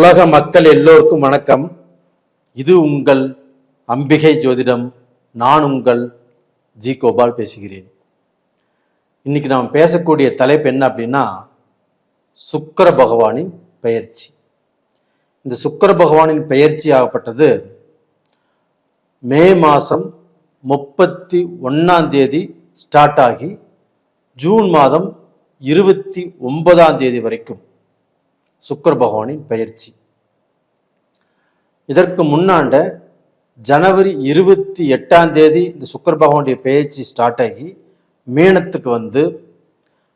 உலக மக்கள் எல்லோருக்கும் வணக்கம். இது உங்கள் அம்பிகை ஜோதிடம். நான் உங்கள் ஜி கோபால் பேசுகிறேன். இன்னைக்கு நாம் பேசக்கூடிய தலைப்பு என்ன அப்படின்னா சுக்கர பகவானின் பெயர்ச்சி. இந்த சுக்கர பகவானின் பெயர்ச்சி ஆகப்பட்டது மே மாதம் முப்பத்தி ஒன்றாம் தேதி ஸ்டார்ட் ஆகி ஜூன் மாதம் இருபத்தி ஒன்பதாம் தேதி வரைக்கும். சுக்கர பகவானின் பயிற்சி இதற்கு முன்னாண்ட ஜனவரி இருபத்தி எட்டாம் தேதி இந்த சுக்கர பகவானுடைய பயிற்சி ஸ்டார்ட் ஆகி மீனத்துக்கு வந்து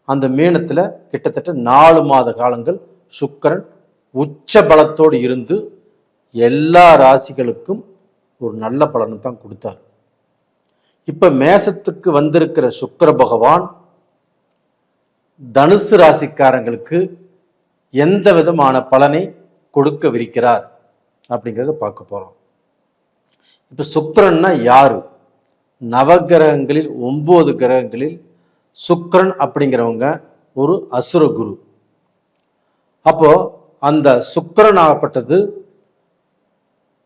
அந்த மீனத்தில் கிட்டத்தட்ட நாலு மாத காலங்கள் சுக்கிரன் உச்ச பலத்தோடு இருந்து எல்லா ராசிகளுக்கும் ஒரு நல்ல பலனை தான் கொடுத்தார். இப்போ மேசத்துக்கு வந்திருக்கிற சுக்கர பகவான் தனுசு ராசிக்காரங்களுக்கு எந்த விதமான பலனை கொடுக்கவிருக்கிறார் அப்படிங்கிறத பார்க்க போகிறோம் இப்போ சுக்கரன்னா யாரு? நவகிரகங்களில் ஒம்பது கிரகங்களில் சுக்கரன் அப்படிங்கிறவங்க ஒரு அசுர குரு. அப்போ அந்த சுக்கரன் ஆகப்பட்டது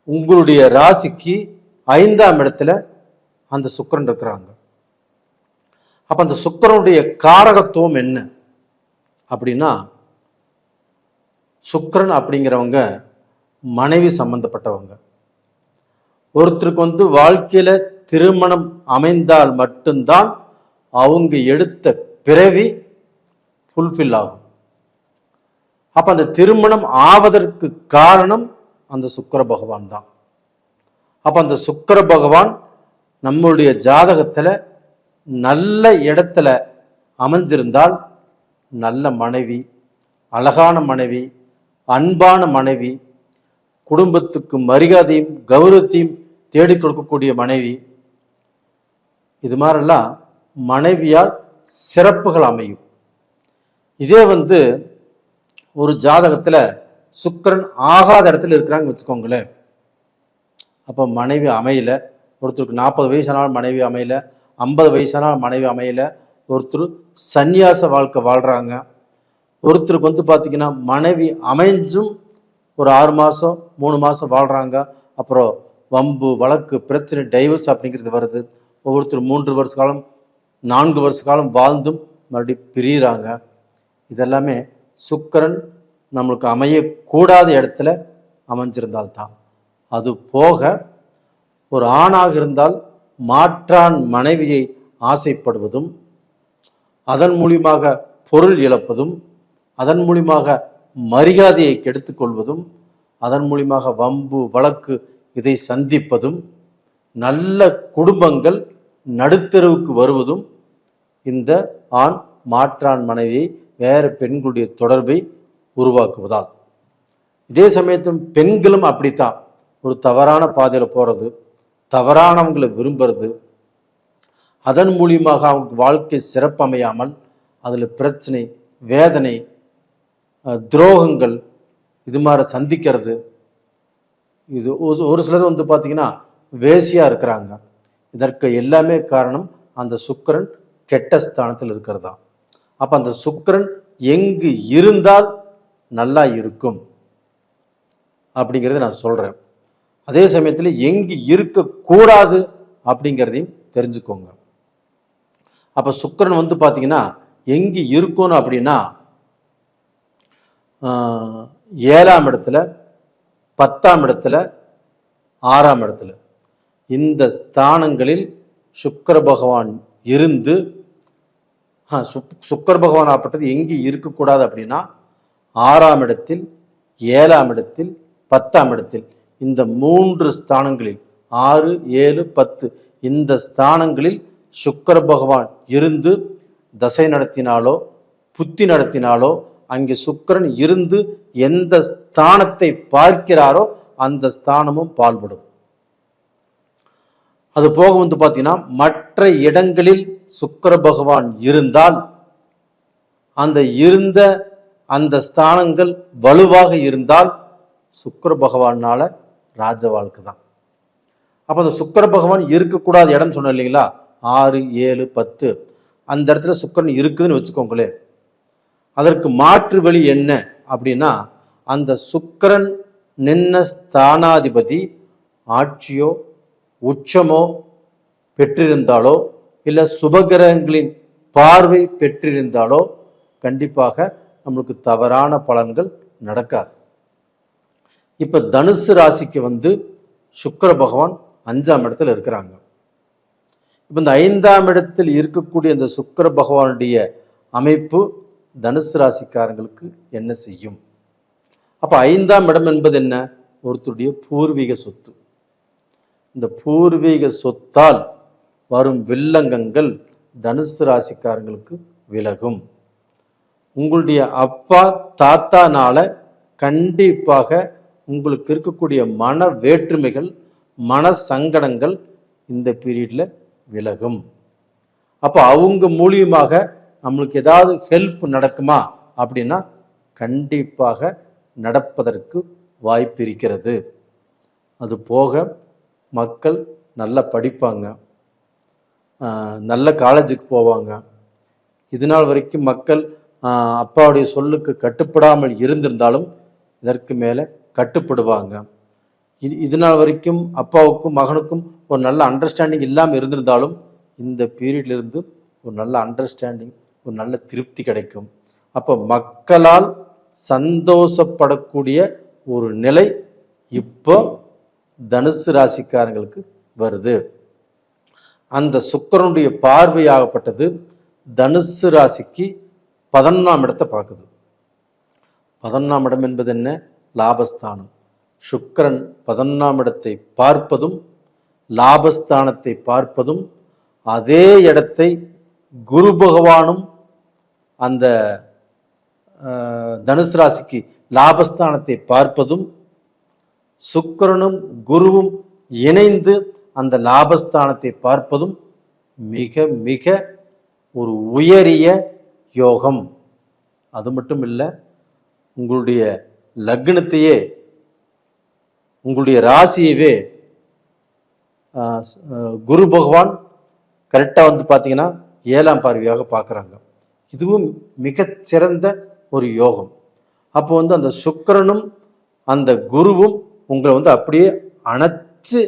உங்களுடைய ராசிக்கு ஐந்தாம் இடத்துல அந்த சுக்கரன் இருக்கிறாங்க. அப்போ அந்த சுக்கரனுடைய காரகத்துவம் என்ன? அப்படின்னா சுக்கரன் அப்படிங்கிறவங்க மனைவி சம்பந்தப்பட்டவங்க. ஒருத்தருக்கு வந்து வாழ்க்கையில திருமணம் அமைந்தால் மட்டும்தான் அவங்க எடுத்த பிறவி ஃபுல்ஃபில் ஆகும். அப்ப அந்த திருமணம் ஆவதற்கு காரணம் அந்த சுக்கர பகவான் தான். அப்ப அந்த சுக்கர பகவான் நம்மளுடைய ஜாதகத்துல நல்ல இடத்துல அமைஞ்சிருந்தால் நல்ல மனைவி அழகான மனைவி அன்பான மனைவி குடும்பத்துக்கு மரியாதையும் கௌரவத்தையும் தேடிக் கொடுக்கக்கூடிய மனைவி. இது மாதிரிலாம் மனைவியால் சிறப்புகள் அமையும். இதே வந்து ஒரு ஜாதகத்தில் சுக்கிரன் ஆகாத இடத்துல இருக்கிறாங்கன்னு வச்சுக்கோங்களேன். அப்போ மனைவி அமையல ஒருத்தருக்கு நாற்பது வயசானாலும் மனைவி அமையல ஐம்பது வயசானாலும் மனைவி அமையல ஒருத்தர் சந்நியாச வாழ்க்கை வாழ்கிறாங்க ஒருத்தருக்கு வந்து பார்த்தீங்கன்னா மனைவி அமைஞ்சும் ஒரு ஆறு மாதம் மூணு மாதம் வாழ்கிறாங்க அப்புறம் வம்பு வழக்கு பிரச்சனை டைவர்ஸ் அப்படிங்கிறது வருது. ஒவ்வொருத்தர் மூன்று வருஷ காலம் நான்கு வருஷ காலம் வாழ்ந்தும் மறுபடியும் பிரியிறாங்க. இதெல்லாமே சுக்கரன் நம்மளுக்கு அமையக்கூடாத இடத்துல அமைஞ்சிருந்தால்தான். அது போக ஒரு ஆணாக இருந்தால் மாற்றான் மனைவியை ஆசைப்படுவதும் அதன் மூலியமாக பொருள் இழப்பதும் அதன் மூலியமாக மரியாதையை கெடுத்துக்கொள்வதும் அதன் மூலியமாக வம்பு வழக்கு இதை சந்திப்பதும் நல்ல குடும்பங்கள் நடுத்தருவுக்கு வருவதும் இந்த ஆண் மாற்றான் மனைவியை வேறு பெண்களுடைய தொடர்பை உருவாக்குவதால். இதே சமயத்தும் பெண்களும் அப்படித்தான். ஒரு தவறான பாதையில் போகிறது தவறானவங்களை விரும்புறது அதன் மூலியமாக அவங்க வாழ்க்கை சிறப்பமையாமல் அதில் பிரச்சனை வேதனை துரோகங்கள் இது மாதிரி சந்திக்கிறது. இது ஒரு- ஒரு சிலர் வந்து பார்த்தீங்கன்னா வேசியாக இருக்கிறாங்க. இதற்கு எல்லாமே காரணம் அந்த சுக்கரன் கெட்ட ஸ்தானத்தில் இருக்கிறதா. அப்போ அந்த சுக்கரன் எங்கு இருந்தால் நல்லா இருக்கும் அப்படிங்கிறத நான் சொல்கிறேன் அதே சமயத்தில் எங்கு இருக்கக்கூடாது அப்படிங்கிறதையும் தெரிஞ்சுக்கோங்க. அப்போ சுக்கரன் வந்து பார்த்தீங்கன்னா எங்கு இருக்கணும் அப்படின்னா ஏழாம் இடத்துல பத்தாம் இடத்துல ஆறாம் இடத்துல. இந்த ஸ்தானங்களில் சுக்கர பகவான் இருந்து ஆ, சுக்- பகவான் ஆப்பட்டது எங்கே இருக்கக்கூடாது அப்படின்னா ஆறாம் இடத்தில் ஏழாம் இடத்தில் பத்தாம் இடத்தில். இந்த மூன்று ஸ்தானங்களில் ஆறு ஏழு பத்து இந்த ஸ்தானங்களில் சுக்கர பகவான் இருந்து தசை நடத்தினாலோ புத்தி நடத்தினாலோ அங்கே சுக்கரன் இருந்து எந்த ஸ்தானத்தை பார்க்கிறாரோ அந்த ஸ்தானமும் பால்படும். அது போக வந்து பார்த்தீங்கன்னா மற்ற இடங்களில் சுக்கர பகவான் இருந்தால் அந்த இருந்த அந்த ஸ்தானங்கள் வலுவாக இருந்தால் சுக்கர பகவானால ராஜ வாழ்க்கை தான். அப்போ அந்த சுக்கர பகவான் இருக்கக்கூடாத இடம் சொன்னோம் இல்லைங்களா? ஆறு ஏழு பத்து. அந்த இடத்துல சுக்கிரன் இருக்குதுன்னு வச்சுக்கோங்களேன். அதற்கு மாற்று வழி என்ன அப்படின்னா அந்த சுக்கிரன் நின்ன ஸ்தானாதிபதி ஆட்சியோ உச்சமோ பெற்றிருந்தாலோ இல்லை சுபகிரகங்களின் பார்வை பெற்றிருந்தாலோ கண்டிப்பாக நம்மளுக்கு தவறான பலன்கள் நடக்காது. இப்போ தனுசு ராசிக்கு வந்து சுக்கர பகவான் அஞ்சாம் இடத்துல இருக்கிறாங்க. இப்போ இந்த ஐந்தாம் இடத்தில் இருக்கக்கூடிய இந்த சுக்கர பகவானுடைய அமைப்பு தனுசு ராசிக்காரங்களுக்கு என்ன செய்யும்? அப்போ ஐந்தாம் இடம் என்பது என்ன? ஒருத்தருடைய பூர்வீக சொத்து. இந்த பூர்வீக சொத்தால் வரும் வில்லங்கங்கள் தனுசு ராசிக்காரங்களுக்கு விலகும். உங்களுடைய அப்பா தாத்தானால கண்டிப்பாக உங்களுக்கு இருக்கக்கூடிய மன வேற்றுமைகள் மன சங்கடங்கள் இந்த பீரியடில் விலகும். அப்போ அவங்க மூலியமாக நம்மளுக்கு ஏதாவது ஹெல்ப் நடக்குமா அப்படின்னா கண்டிப்பாக நடப்பதற்கு வாய்ப்பு இருக்கிறது. அது போக மக்கள் நல்லா படிப்பாங்க. நல்ல காலேஜுக்கு போவாங்க. இது நாள் வரைக்கும் மக்கள் அப்பாவுடைய சொல்லுக்கு கட்டுப்படாமல் இருந்திருந்தாலும் இதற்கு மேலே கட்டுப்படுவாங்க. இது இது நாள் வரைக்கும் அப்பாவுக்கும் மகனுக்கும் ஒரு நல்ல அண்டர்ஸ்டாண்டிங் இல்லாமல் இருந்திருந்தாலும் இந்த பீரியட்லேருந்து ஒரு நல்ல அண்டர்ஸ்டாண்டிங் ஒரு நல்ல திருப்தி கிடைக்கும். அப்போ மக்களால் சந்தோஷப்படக்கூடிய ஒரு நிலை இப்போ தனுசு ராசிக்காரங்களுக்கு வருது. அந்த சுக்கரனுடைய பார்வையாகப்பட்டது தனுசு ராசிக்கு பதினொன்றாம் இடத்தை பார்க்குது. பதினொன்றாம் இடம் என்பது என்ன? லாபஸ்தானம். சுக்கிரன் பதினொன்றாம் இடத்தை பார்ப்பதும் லாபஸ்தானத்தை பார்ப்பதும் அதே இடத்தை குரு பகவானும் அந்த தனுசு ராசிக்கு லாபஸ்தானத்தை பார்ப்பதும் சுக்கிரனும் குருவும் இணைந்து அந்த லாபஸ்தானத்தை பார்ப்பதும் மிக மிக ஒரு உயரிய யோகம். அது மட்டும் இல்லை உங்களுடைய லக்னத்தையே உங்களுடைய ராசியவே குரு பகவான் கரெக்டாக வந்து பார்த்தீங்கன்னா ஏழாம் பார்வையாக பார்க்குறாங்க இதுவும் மிகச்சிறந்த ஒரு யோகம். அப்போ வந்து அந்த சுக்கிரனும் அந்த குருவும் உங்களை வந்து அப்படியே அணைச்சு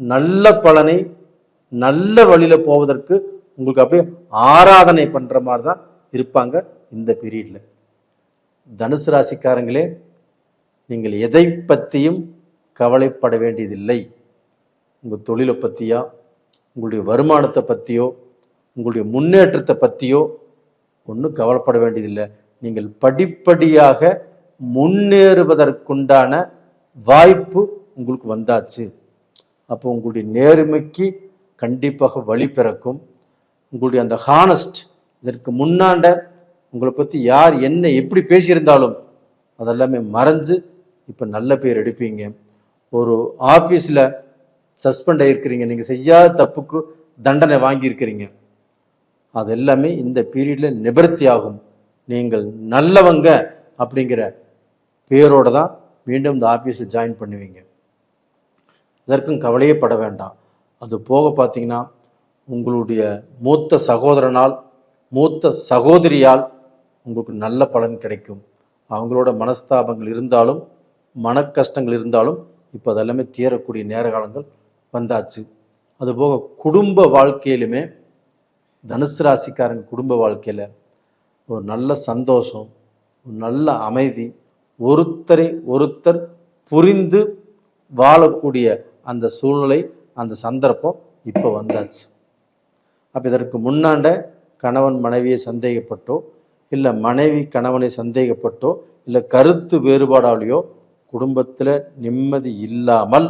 நல்ல பலனை நல்ல வழியில் போவதற்கு உங்களுக்கு அப்படியே ஆராதனை பண்ணுற மாதிரி தான் இருப்பாங்க இந்த பீரியடில் தனுசு ராசிக்காரங்களே நீங்கள் எதை பற்றியும் கவலைப்பட வேண்டியதில்லை. உங்கள் தொழிலை பற்றியா உங்களுடைய வருமானத்தை பற்றியோ உங்களுடைய முன்னேற்றத்தை பற்றியோ ஒன்றும் கவலைப்பட வேண்டியதில்லை. நீங்கள் படிப்படியாக முன்னேறுவதற்குண்டான வாய்ப்பு உங்களுக்கு வந்தாச்சு. அப்போ உங்களுடைய நேர்மைக்கு கண்டிப்பாக வழி பிறக்கும். உங்களுடைய அந்த ஹானஸ்ட் இதற்கு முன்னாண்ட உங்களை பற்றி யார் என்ன எப்படி பேசியிருந்தாலும் அதெல்லாமே மறைஞ்சு இப்போ நல்ல பேர் எடுப்பீங்க. ஒரு ஆஃபீஸில் சஸ்பெண்ட் ஆகிருக்கிறீங்க நீங்கள் செய்யாத தப்புக்கு தண்டனை வாங்கியிருக்கிறீங்க. அது எல்லாமே இந்த பீரியடில் நிவர்த்தி ஆகும். நீங்கள் நல்லவங்க அப்படிங்கிற பேரோடு தான் மீண்டும் இந்த ஆஃபீஸில் ஜாயின் பண்ணுவீங்க. இதற்கும் கவலையே பட வேண்டாம். அது போக பார்த்தீங்கன்னா உங்களுடைய மூத்த சகோதரனால் மூத்த சகோதரியால் உங்களுக்கு நல்ல பலன் கிடைக்கும். அவங்களோட மனஸ்தாபங்கள் இருந்தாலும் மன கஷ்டங்கள் இருந்தாலும் இப்போ அதெல்லாமே தீரக்கூடிய நேர காலங்கள் வந்தாச்சு அதுபோக குடும்ப வாழ்க்கையிலுமே தனுசு ராசிக்காரங்க குடும்ப வாழ்க்கையில் ஒரு நல்ல சந்தோஷம் ஒரு நல்ல அமைதி ஒருத்தரை ஒருத்தர் புரிந்து வாழக்கூடிய அந்த சூழ்நிலை அந்த சந்தர்ப்பம் இப்போ வந்தாச்சு. அப்போ இதற்கு முன்னாண்ட கணவன் மனைவியை சந்தேகப்பட்டோ இல்லை மனைவி கணவனை சந்தேகப்பட்டோ இல்லை கருத்து வேறுபாடாலேயோ குடும்பத்தில் நிம்மதி இல்லாமல்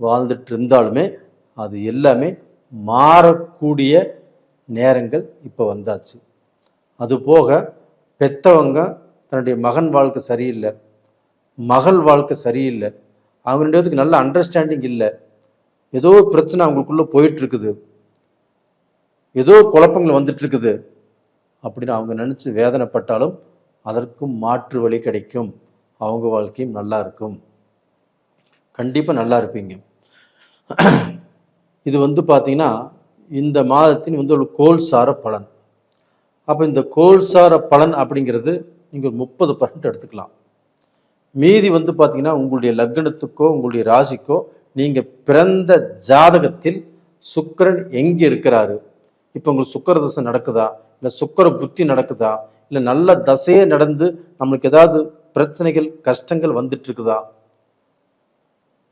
வாழ்ந்துட்டு இருந்தாலுமே அது எல்லாமே மாறக்கூடிய நேரங்கள் இப்போ வந்தாச்சு. அது போக பெத்தவங்க தன்னுடைய மகன் வாழ்க்கை சரியில்லை. மகள் வாழ்க்கை சரியில்லை. அவங்க ரெண்டு பேத்துக்கு நல்ல அண்டர்ஸ்டாண்டிங் இல்லை. ஏதோ பிரச்சனை அவங்களுக்குள்ளே போயிட்டுருக்குது. ஏதோ குழப்பங்கள் வந்துட்டுருக்குது. அப்படின்னு அவங்க நினச்சி வேதனைப்பட்டாலும் அதற்கும் மாற்று வழி கிடைக்கும். அவங்க வாழ்க்கையும் நல்லா இருக்கும். கண்டிப்பாக நல்லா இருப்பீங்க. இது வந்து பார்த்தீங்கன்னா இந்த மாதத்தின் வந்து ஒரு கோல்சார பலன். அப்போ இந்த கோல்சார பலன் அப்படிங்கிறது நீங்கள் முப்பது பர்சன்ட் எடுத்துக்கலாம். மீதி வந்து பார்த்தீங்கன்னா உங்களுடைய லக்னத்துக்கோ உங்களுடைய ராசிக்கோ நீங்கள் பிறந்த ஜாதகத்தில் சுக்கரன் எங்கே இருக்கிறாரு? இப்போ உங்களுக்கு சுக்கர தசை நடக்குதா? இல்லை சுக்கர புத்தி நடக்குதா? இல்லை நல்ல தசையே நடந்து நம்மளுக்கு ஏதாவது பிரச்சனைகள் கஷ்டங்கள் வந்துட்டு இருக்குதா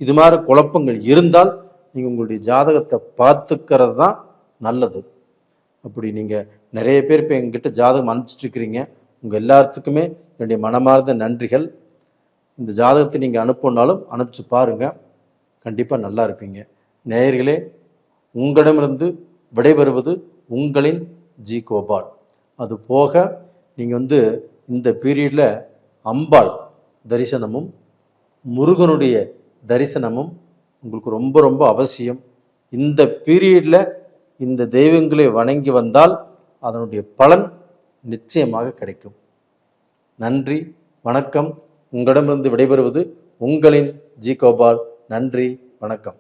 இது மாதிரி குழப்பங்கள் இருந்தால் நீங்கள் உங்களுடைய ஜாதகத்தை பார்த்துக்கிறது தான் நல்லது. அப்படி நீங்கள் நிறைய பேர் இப்போ எங்கிட்ட ஜாதகம் அனுப்பிச்சிட்ருக்கிறீங்க உங்கள் எல்லாத்துக்குமே என்னுடைய மனமார்ந்த நன்றிகள். இந்த ஜாதகத்தை நீங்கள் அனுப்பினாலும் அனுப்பிச்சு பாருங்கள் கண்டிப்பாக நல்லா இருப்பீங்க. நேயர்களே உங்களிடமிருந்து விடைபெறுவது உங்களின் ஜி கோபால். அது போக நீங்கள் வந்து இந்த பீரியடில் அம்பாள் தரிசனமும் முருகனுடைய தரிசனமும் உங்களுக்கு ரொம்ப ரொம்ப அவசியம். இந்த பீரியடில் இந்த தெய்வங்களை வணங்கி வந்தால் அதனுடைய பலன் நிச்சயமாக கிடைக்கும். நன்றி வணக்கம். உங்களிடமிருந்து விடைபெறுவது உங்களின் ஜி கோபால். நன்றி வணக்கம்.